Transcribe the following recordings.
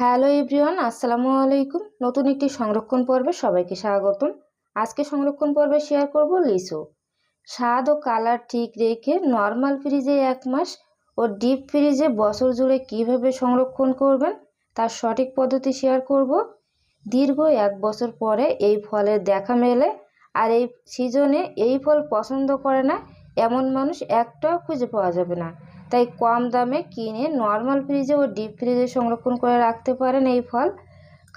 Hello everyone, আসসালামু আলাইকুম। নতুন একটি সংরক্ষণ পর্বে সবাইকে স্বাগতম। আজকে সংরক্ষণ পর্বে শেয়ার করব লিচু। স্বাদ ও কালার ঠিক রেখে নর্মাল ফ্রিজে এক মাস ও ডিপ ফ্রিজে বছর জুড়ে কীভাবে সংরক্ষণ করবেন তার সঠিক পদ্ধতি শেয়ার করব। দীর্ঘ এক বছর পরে এই ফলের দেখা মেলে আর এই সিজনে এই ফল পছন্দ করে না এমন মানুষ একটাও খুঁজে পাওয়া যাবে না। তাই কম দামে কিনে নর্মাল ফ্রিজে ও ডিপ ফ্রিজে সংরক্ষণ করে রাখতে পারেন এই ফল।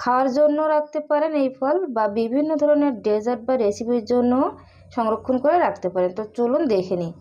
খাওয়ার জন্য রাখতে পারেন এই ফল বা বিভিন্ন ধরনের ডেজার্ট বা রেসিপির জন্য সংরক্ষণ করে রাখতে পারেন। তো চলুন দেখে নিই।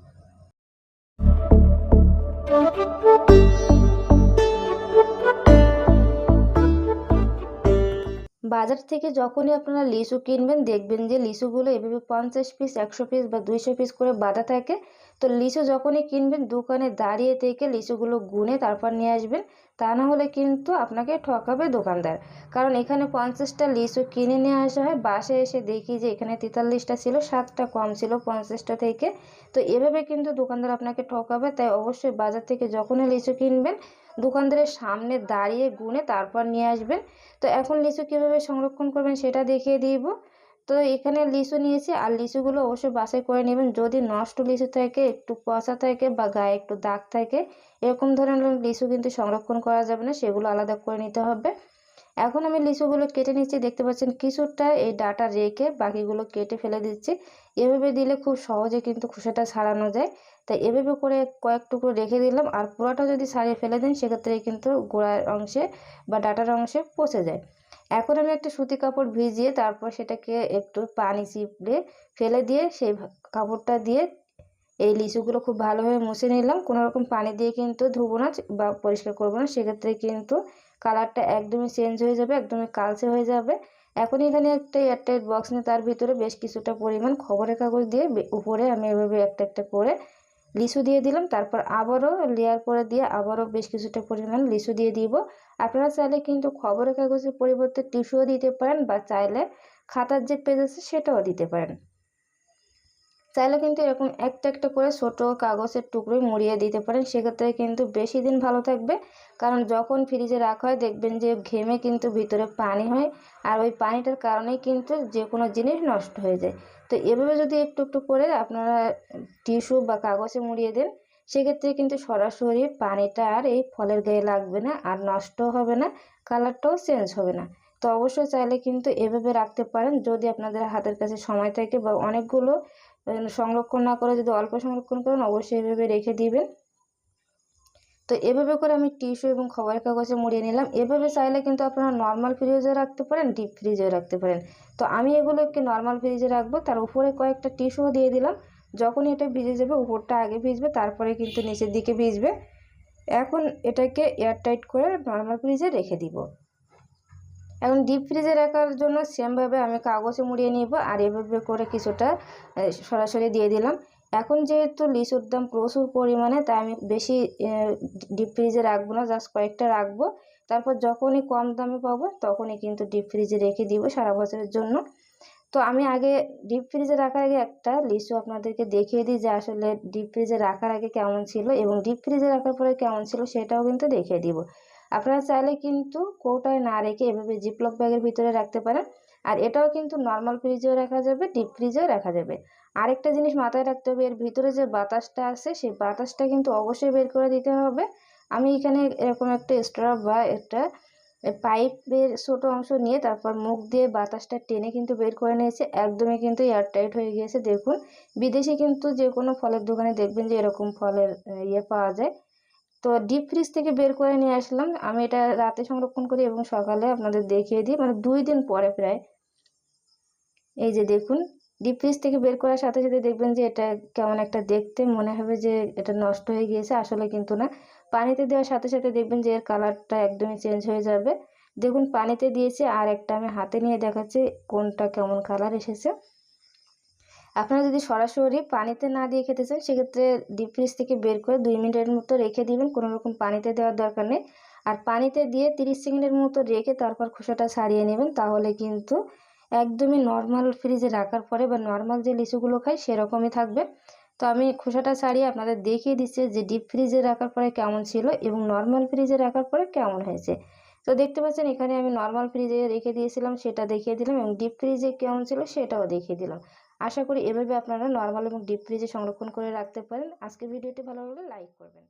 বাজার থেকে যখনই আপনারা লিচু কিনবেন, দেখবেন যে লিচুগুলো এভাবে পঞ্চাশ পিস একশো পিস বা দুইশো পিস করে বাঁধা থাকে। তো লিচু যখনই কিনবেন, দোকানে দাঁড়িয়ে থেকে লিচুগুলো গুনে তারপর নিয়ে আসবেন। তা না হলে কিন্তু আপনাকে ঠকাবে দোকানদার। কারণ এখানে পঞ্চাশটা লিচু কিনে নিয়ে আসা হয়। বাসে এসে দেখি যে এখানে তেতাল্লিশটা ছিল, সাতটা কম ছিল পঞ্চাশটা থেকে। তো এভাবে কিন্তু দোকানদার আপনাকে ঠকাবে। তাই অবশ্যই বাজার থেকে যখনই লিচু কিনবেন, দোকানদারের সামনে দাঁড়িয়ে গুনে তারপর নিয়ে আসবেন। তো এখন লিচু কীভাবে সংরক্ষণ করবেন সেটা দেখিয়ে দিব। তো এখানে লিচু নিয়েছি, আর লিচুগুলো অবশ্যই বাছাই করে নেবেন। যদি নষ্ট লিচু থাকে, একটু পচা থাকে বা গায়ে একটু দাগ থাকে, এরকম ধরনের লিচু কিন্তু সংরক্ষণ করা যাবে না, সেগুলো আলাদা করে নিতে হবে। এখন আমি লিচুগুলো কেটে নিচ্ছি, দেখতে পাচ্ছেন কিছুটা এই ডাটা রেখে বাকিগুলো কেটে ফেলে দিচ্ছি। এভাবে দিলে খুব সহজে কিন্তু খোসাটা ছাড়ানো যায়। তাই এভাবে করে কয়েক টুকরো রেখে দিলাম, আর পুরোটা যদি ছাড়িয়ে ফেলে দেন, সেক্ষেত্রে কিন্তু গোড়ার অংশে বা ডাটার অংশে পচে যায়। এখন আমি একটা সুতি কাপড় ভিজিয়ে তারপর সেটাকে একটু পানি চিপড়ে ফেলে দিয়ে সেই কাপড়টা দিয়ে এই লিচুগুলো খুব ভালোভাবে মুছে নিলাম। কোনো রকম পানি দিয়ে কিন্তু ধুবো না বা পরিষ্কার করব না। সেক্ষেত্রে কিন্তু কালারটা একদমই চেঞ্জ হয়ে যাবে, একদমই কালচে হয়ে যাবে। এখন এখানে একটা এয়ারটাইট বক্স নিয়ে তার ভিতরে বেশ কিছুটা পরিমাণ খবরের কাগজ দিয়ে উপরে আমি এভাবে একটা একটা করে লিচু দিয়ে দিলাম, তারপর আবারও লেয়ার করে দিয়ে আবারও বেশ কিছুটা পরিমাণ লিচু দিয়ে দিব। আপনারা চাইলে কিন্তু খবরের কাগজের পরিবর্তে টিস্যুও দিতে পারেন বা চাইলে খাতার যে পেজ আছে সেটাও দিতে পারেন। চাইলে কিন্তু এরকম একটা একটা করে ছোট কাগজের টুকরোই মুড়িয়ে দিতে পারেন, সেক্ষেত্রে কিন্তু বেশি দিন ভালো থাকবে। কারণ যখন ফ্রিজে রাখা হয়, দেখবেন যে ঘেমে কিন্তু ভিতরে পানি হয়, আর ওই পানিটার কারণেই কিন্তু যে কোনো জিনিস নষ্ট হয়ে যায়। তো এভাবে যদি একটু একটু করে আপনারা টিস্যু বা কাগজে মুড়িয়ে দেন, সেক্ষেত্রে কিন্তু সরাসরি পানিটা আর এই ফলের গায়ে লাগবে না আর নষ্ট হবে না, কালারটাও চেঞ্জ হবে না। তো অবশ্যই চাইলে কিন্তু এভাবে রাখতে পারেন, যদি আপনাদের হাতের কাছে সময় থাকে বা অনেকগুলো সংরক্ষণ না করে যদি অল্প সংরক্ষণ করেন, অবশ্যই এভাবে রেখে দিবেন। তো এভাবে করে আমি টিস্যু এবং খবরের কাগজে মুড়িয়ে নিলাম। এভাবে চাইলে কিন্তু আপনারা নর্মাল ফ্রিজে রাখতে পারেন ডিপ ফ্রিজেও রাখতে পারেন। তো আমি এগুলোকে নর্মাল ফ্রিজে রাখব, তার উপরে কয়েকটা টিস্যুও দিয়ে দিলাম। যখন এটা ভিজে যাবে, উপরটা আগে ভিজবে, তারপরে কিন্তু নিচের দিকে ভিজবে। এখন এটাকে এয়ারটাইট করে নর্মাল ফ্রিজে রেখে দিব। এখন ডিপ ফ্রিজে রাখার জন্য সেমভাবে আমি কাগজে মুড়িয়ে নিব, আর এভাবে করে কিছুটা সরাসরি দিয়ে দিলাম। এখন যেহেতু লিচুর দাম প্রচুর পরিমাণে, তাই আমি বেশি ডিপ ফ্রিজে রাখব না জাস্ট কয়েকটা রাখব। তারপর যখনই কম দামে পাবো, তখনই কিন্তু ডিপ ফ্রিজে রেখে দিব সারা বছরের জন্য। তো আমি আগে ডিপ ফ্রিজে রাখার আগে একটা লিচু আপনাদেরকে দেখিয়ে দিই যে আসলে ডিপ ফ্রিজে রাখার আগে কেমন ছিল এবং ডিপ ফ্রিজে রাখার পরে কেমন ছিল সেটাও কিন্তু দেখিয়ে দিব। আপনারা চাইলে কিন্তু কৌটায় না রেখে এভাবে জিপলক ব্যাগের ভিতরে রাখতে পারেন। আর এটাও কিন্তু নর্মাল ফ্রিজেও রাখা যাবে ডিপ ফ্রিজেও রাখা যাবে। আরেকটা জিনিস মাথায় রাখতে হবে, এর ভিতরে যে বাতাসটা আছে, সেই বাতাসটা কিন্তু অবশ্যই বের করে দিতে হবে। আমি এখানে এরকম একটা স্ট্র বা একটা পাইপের ছোটো অংশ নিয়ে তারপর মুখ দিয়ে বাতাসটা টেনে কিন্তু বের করে নিয়েছে। একদমই কিন্তু এয়ারটাইট হয়ে গিয়েছে, দেখুন। বিদেশে কিন্তু যে কোনো ফলের দোকানে দেখবেন যে এরকম ফলের ইয়ে পাওয়া যায়। তো ডিপ ফ্রিজ থেকে বের করে নিয়ে আসলাম। আমি এটা রাতে সংরক্ষণ করি এবং সকালে আপনাদের দেখিয়ে দিই। মানে দুই দিন পরে প্রায়। এই যে দেখুন ডিপ ফ্রিজ থেকে বের করার সাথে সাথে দেখবেন যে এটা কেমন একটা দেখতে, মনে হবে যে এটা নষ্ট হয়ে গিয়েছে, আসলে কিন্তু না। পানিতে দেওয়ার সাথে সাথে দেখবেন যে এর কালারটা একদমই চেঞ্জ হয়ে যাবে। দেখুন, পানিতে দিয়েছি, আর একটা আমি হাতে নিয়ে দেখাচ্ছি, কোনটা কেমন কালার এসেছে। আপনারা যদি সরাসরি পানিতে না দিয়ে খেতে চান, সেক্ষেত্রে ডিপ ফ্রিজ থেকে বের করে দুই মিনিটের মতো রেখে দিবেন, কোনো রকম পানিতে দেওয়ার দরকার নেই। আর পানিতে দিয়ে তিরিশ সেকেন্ডের মতো রেখে তারপর খোসাটা ছাড়িয়ে নেবেন, তাহলে কিন্তু একদমই নর্মাল ফ্রিজে রাখার পরে বা নর্মাল যে লিচুগুলো খাই সেরকমই থাকবে। তো আমি খোসাটা ছাড়িয়ে আপনাদের দেখিয়ে দিচ্ছি যে ডিপ ফ্রিজে রাখার পরে কেমন ছিল এবং নর্মাল ফ্রিজে রাখার পরে কেমন হয়েছে। তো দেখতে পাচ্ছেন এখানে আমি নর্মাল ফ্রিজে রেখে দিয়েছিলাম, সেটা দেখিয়ে দিলাম এবং ডিপ ফ্রিজে কেমন ছিল সেটাও দেখিয়ে দিলাম। আশা করি এভাবে আপনারা নর্মাল এবং ডিপ ফ্রিজে সংরক্ষণ করে রাখতে পারেন। আজকের ভিডিওটি ভালো লাগলে লাইক করবেন।